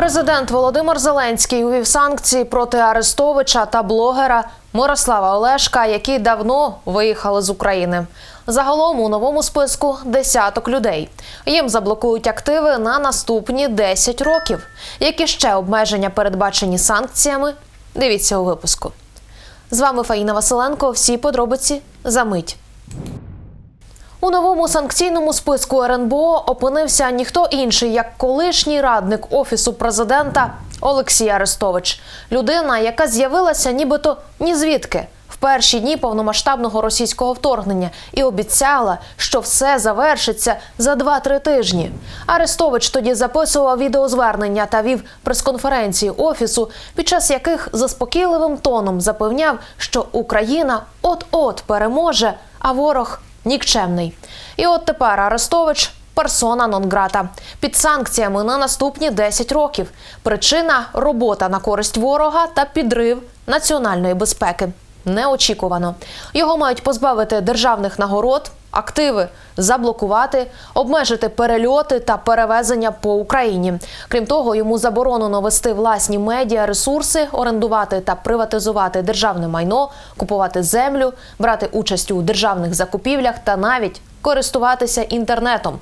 Президент Володимир Зеленський увів санкції проти Арестовича та блогера Мирослава Олешка, які давно виїхали з України. Загалом у новому списку десяток людей. Їм заблокують активи на наступні 10 років. Які ще обмеження передбачені санкціями? Дивіться у випуску. З вами Фаїна Василенко. Всі подробиці за мить. У новому санкційному списку РНБО опинився ніхто інший, як колишній радник офісу президента Олексій Арестович, людина, яка з'явилася нібито ні звідки в перші дні повномасштабного російського вторгнення і обіцяла, що все завершиться за 2-3 тижні. Арестович тоді записував відеозвернення та вів прес-конференції офісу, під час яких заспокійливим тоном запевняв, що Україна от-от переможе, а ворог нікчемний. І от тепер Арестович персона нон-грата під санкціями на наступні 10 років. Причина робота на користь ворога та підрив національної безпеки. Неочікувано його мають позбавити державних нагород, активи заблокувати, обмежити перельоти та перевезення по Україні. Крім того, йому заборонено вести власні медіа, ресурси, орендувати та приватизувати державне майно, купувати землю, брати участь у державних закупівлях та навіть користуватися інтернетом.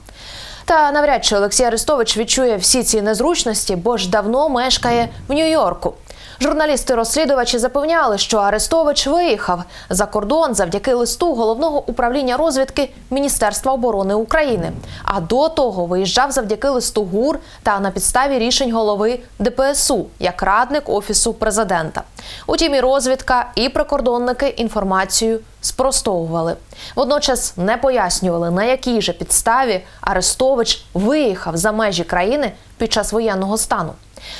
Та навряд чи Олексій Арестович відчує всі ці незручності, бо ж давно мешкає в Нью-Йорку. Журналісти-розслідувачі запевняли, що Арестович виїхав за кордон завдяки листу головного управління розвідки Міністерства оборони України. А до того виїжджав завдяки листу ГУР та на підставі рішень голови ДПСУ як радник офісу президента. Утім, і розвідка, і прикордонники інформацію спростовували. Водночас не пояснювали, на якій же підставі Арестович виїхав за межі країни під час воєнного стану.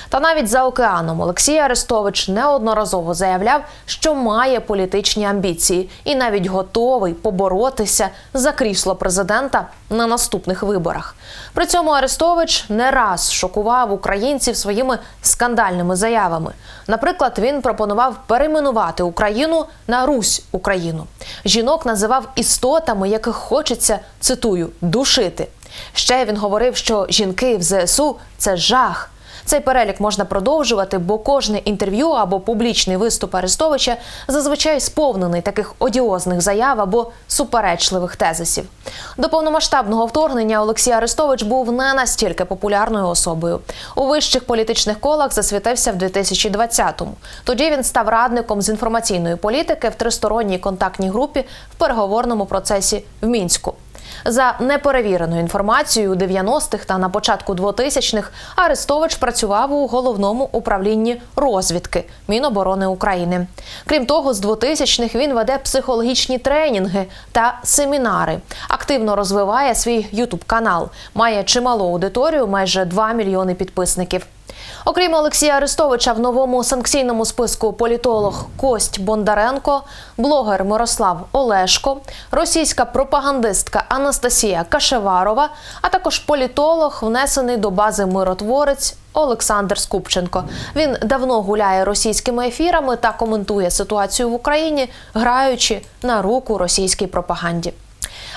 Та навіть за океаном Олексій Арестович неодноразово заявляв, що має політичні амбіції і навіть готовий поборотися за крісло президента на наступних виборах. При цьому Арестович не раз шокував українців своїми скандальними заявами. Наприклад, він пропонував перейменувати Україну на Русь Україну. Жінок називав істотами, яких хочеться цитую душити. Ще він говорив, що жінки в ЗСУ це жах. Цей перелік можна продовжувати, бо кожне інтерв'ю або публічний виступ Арестовича зазвичай сповнений таких одіозних заяв або суперечливих тезисів. До повномасштабного вторгнення Олексій Арестович був не настільки популярною особою. У вищих політичних колах засвітився в 2020-му. Тоді він став радником з інформаційної політики в тристоронній контактній групі в переговорному процесі в Мінську. За неперевіреною інформацією у 90-х та на початку 2000-х Арестович працював у головному управлінні розвідки Міноборони України. Крім того, з 2000-х він веде психологічні тренінги та семінари. Активно розвиває свій ютуб канал. Має чималу аудиторію, майже 2 мільйони підписників. Окрім Олексія Арестовича, в новому санкційному списку політолог Кость Бондаренко, блогер Мирослав Олешко, російська пропагандистка Анастасія Кашеварова, а також політолог, внесений до бази миротворець Олександр Скупченко. Він давно гуляє російськими ефірами та коментує ситуацію в Україні, граючи на руку російській пропаганді.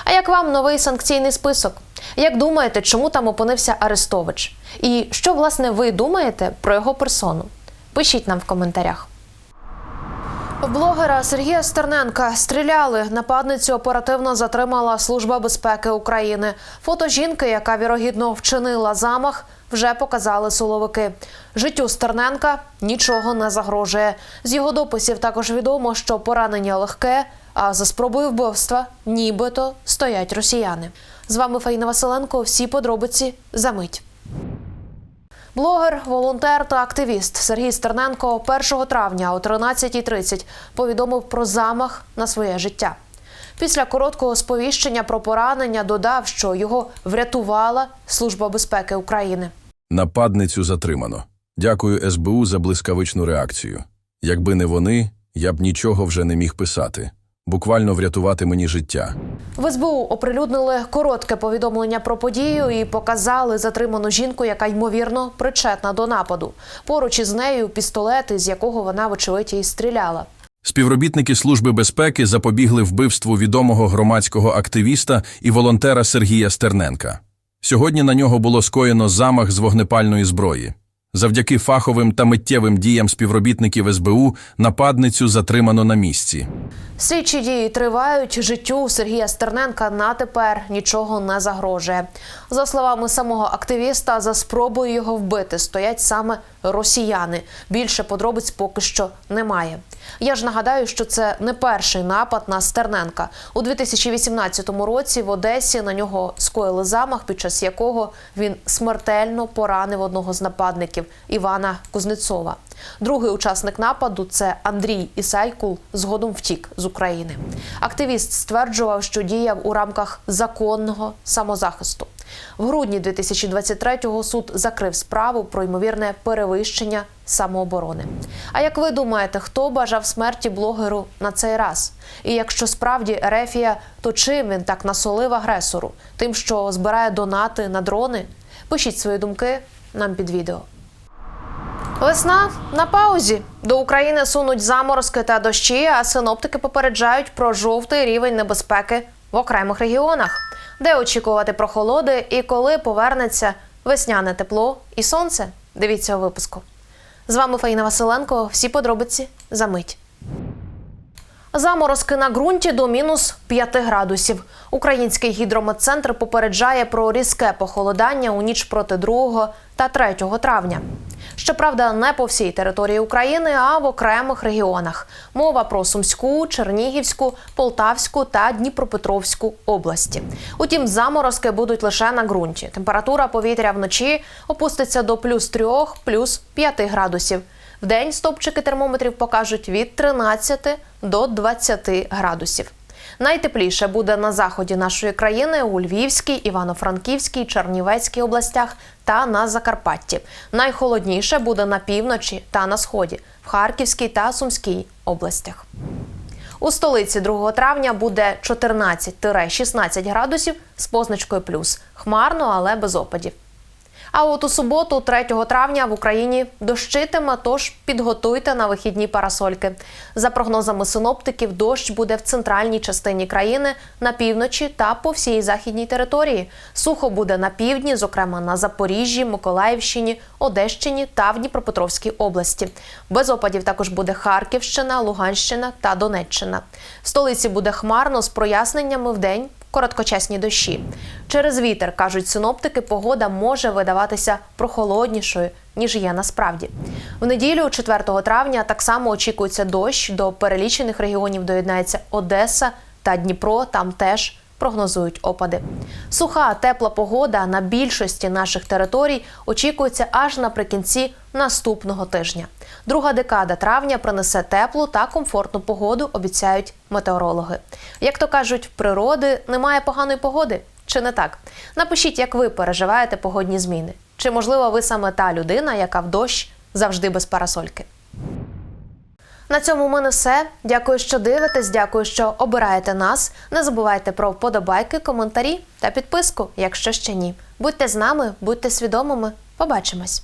А як вам новий санкційний список? Як думаєте, чому там опинився Арестович? І що власне ви думаєте про його персону? Пишіть нам в коментарях. Блогера Сергія Стерненка стріляли. Нападницю оперативно затримала Служба безпеки України. Фото жінки, яка вірогідно вчинила замах, вже показали силовики. Життю Стерненка нічого не загрожує. З його дописів також відомо, що поранення легке, а за спробою вбивства нібито стоять росіяни. З вами Фаїна Василенко. Всі подробиці за мить. Блогер, волонтер та активіст Сергій Стерненко 1 травня о 13.30 повідомив про замах на своє життя. Після короткого сповіщення про поранення додав, що його врятувала Служба безпеки України. Нападницю затримано. Дякую СБУ за блискавичну реакцію. Якби не вони, я б нічого вже не міг писати. Буквально врятувати мені життя. В СБУ оприлюднили коротке повідомлення про подію і показали затриману жінку, яка ймовірно причетна до нападу. Поруч із нею пістолет, із якого вона, вочевидь, і стріляла. Співробітники Служби безпеки запобігли вбивству відомого громадського активіста і волонтера Сергія Стерненка. Сьогодні на нього було скоєно замах з вогнепальної зброї. Завдяки фаховим та миттєвим діям співробітників СБУ нападницю затримано на місці. Слідчі дії тривають. Життю Сергія Стерненка на тепер нічого не загрожує. За словами самого активіста, за спробою його вбити стоять саме росіяни. Більше подробиць поки що немає. Я ж нагадаю, що це не перший напад на Стерненка. У 2018 році в Одесі на нього скоїли замах, під час якого він смертельно поранив одного з нападників Івана Кузнецова. Другий учасник нападу це Андрій Ісайкул, згодом втік з України. Активіст стверджував, що діяв у рамках законного самозахисту. В грудні 2023-го суд закрив справу про ймовірне перевищення самооборони. А як ви думаєте, хто бажав смерті блогеру на цей раз? І якщо справді Ерефія, то чим він так насолив агресору? Тим, що збирає донати на дрони? Пишіть свої думки нам під відео. Весна на паузі. До України сунуть заморозки та дощі, а синоптики попереджають про жовтий рівень небезпеки в окремих регіонах, де очікувати прохолоди і коли повернеться весняне тепло і сонце. Дивіться у випуску. З вами Фаїна Василенко. Всі подробиці за мить. Заморозки на ґрунті до мінус 5 градусів. Український гідрометцентр попереджає про різке похолодання у ніч проти 2 та 3 травня. Щоправда, не по всій території України, а в окремих регіонах. Мова про Сумську, Чернігівську, Полтавську та Дніпропетровську області. Утім, заморозки будуть лише на ґрунті. Температура повітря вночі опуститься до плюс 3, плюс 5 градусів. Вдень стопчики термометрів покажуть від 13 до 20 градусів. Найтепліше буде на заході нашої країни у Львівській, Івано-Франківській, Чернівецькій областях та на Закарпатті. Найхолодніше буде на півночі та на сході, в Харківській та Сумській областях. У столиці 2 травня буде 14-16 градусів з позначкою плюс. Хмарно, але без опадів. А от у суботу, 3 травня, в Україні дощитиме, тож підготуйте на вихідні парасольки. За прогнозами синоптиків, дощ буде в центральній частині країни, на півночі та по всій західній території. Сухо буде на півдні, зокрема на Запоріжжі, Миколаївщині, Одещині та в Дніпропетровській області. Без опадів також буде Харківщина, Луганщина та Донеччина. В столиці буде хмарно з проясненнями в день короткочасні дощі. Через вітер, кажуть синоптики, погода може видаватися прохолоднішою, ніж є насправді. В неділю, 4 травня, так само очікується дощ. До перелічених регіонів доєднається Одеса та Дніпро. Там теж прогнозують опади. Суха, тепла погода на більшості наших територій очікується аж наприкінці наступного тижня. Друга декада травня принесе теплу та комфортну погоду, обіцяють метеорологи. Як то кажуть, в природи немає поганої погоди. Чи не так? Напишіть, як ви переживаєте погодні зміни. Чи можливо ви саме та людина, яка в дощ завжди без парасольки? На цьому в мене все. Дякую, що дивитесь. Дякую, що обираєте нас. Не забувайте про вподобайки, коментарі та підписку, якщо ще ні. Будьте з нами, будьте свідомими. Побачимось.